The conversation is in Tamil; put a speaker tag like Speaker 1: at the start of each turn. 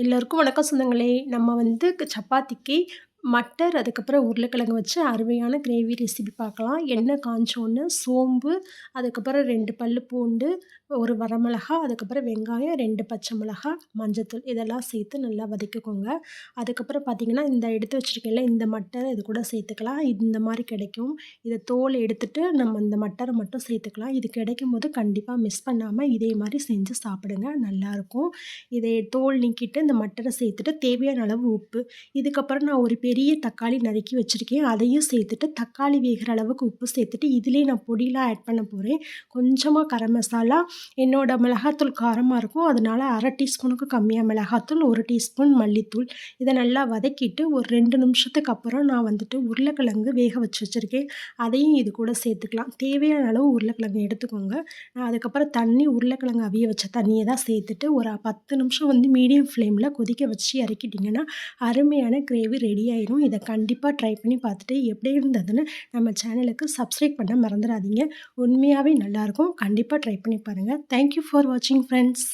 Speaker 1: எல்லோருக்கும் வணக்கம் சொந்தங்களே. நம்ம வந்து சப்பாத்திக்கு மட்டர் அதுக்கப்புறம் உருளைக்கிழங்கு வச்சு அருமையான கிரேவி ரெசிபி பார்க்கலாம். எண்ணெய் காஞ்சோன்னு சோம்பு அதுக்கப்புறம் ரெண்டு பல் பூண்டு ஒரு வரமிளகா அதுக்கப்புறம் வெங்காயம் ரெண்டு பச்சை மிளகா மஞ்சத்தூள் இதெல்லாம் சேர்த்து நல்லா வதக்கிக்கோங்க. அதுக்கப்புறம் பார்த்திங்கன்னா இந்த எடுத்து வச்சுருக்கேன்ல இந்த மட்டரை இது கூட சேர்த்துக்கலாம். இந்த மாதிரி கிடைக்கும். இதை தோல் எடுத்துகிட்டு நம்ம இந்த மட்டரை மட்டும் சேர்த்துக்கலாம். இது கிடைக்கும் போது கண்டிப்பாக மிஸ் பண்ணாமல் இதே மாதிரி செஞ்சு சாப்பிடுங்க. நல்லாயிருக்கும் இதை தோல் நீக்கிட்டு இந்த மட்டரை சேர்த்துட்டு தேவையான அளவு உப்பு. இதுக்கப்புறம் நான் ஒரு பெரிய தக்காளி நறுக்கி வச்சுருக்கேன். அதையும் சேர்த்துட்டு தக்காளி வேகிற அளவுக்கு உப்பு சேர்த்துட்டு இதிலே நான் பொடியெலாம் ஆட் பண்ண போகிறேன் கொஞ்சமாக கரம் மசாலா என்னோட மிளகாத்தூள் காரமாக இருக்கும். அதனால் அரை டீஸ்பூனுக்கு கம்மியாக மிளகாத்தூள் ஒரு டீஸ்பூன் மல்லித்தூள். இதை நல்லா வதக்கிட்டு ஒரு ரெண்டு நிமிஷத்துக்கு அப்புறம் நான் வந்துட்டு உருளைக்கிழங்கு வேக வச்சு வச்சுருக்கேன். அதையும் இது கூட சேர்த்துக்கலாம். தேவையான அளவு உருளைக்கிழங்கு எடுத்துக்கோங்க. நான் அதுக்கப்புறம் தண்ணி உருளைக்கிழங்கு அவிய வச்ச தண்ணியை தான் சேர்த்துட்டு ஒரு பத்து நிமிஷம் வந்து மீடியம் ஃப்ளேமில் கொதிக்க வச்சு இறக்கிட்டிங்கன்னா அருமையான கிரேவி ரெடி ஆயிரும் இதை கண்டிப்பாக ட்ரை பண்ணி பார்த்துட்டு எப்படி இருந்ததுன்னு நம்ம சேனலுக்கு சப்ஸ்கிரைப் பண்ண மறந்துடாதீங்க. உண்மையாகவே நல்லாயிருக்கும் கண்டிப்பாக ட்ரை பண்ணி பாருங்கள் தேங்க்யூ ஃபார் வாட்சிங் ஃப்ரெண்ட்ஸ்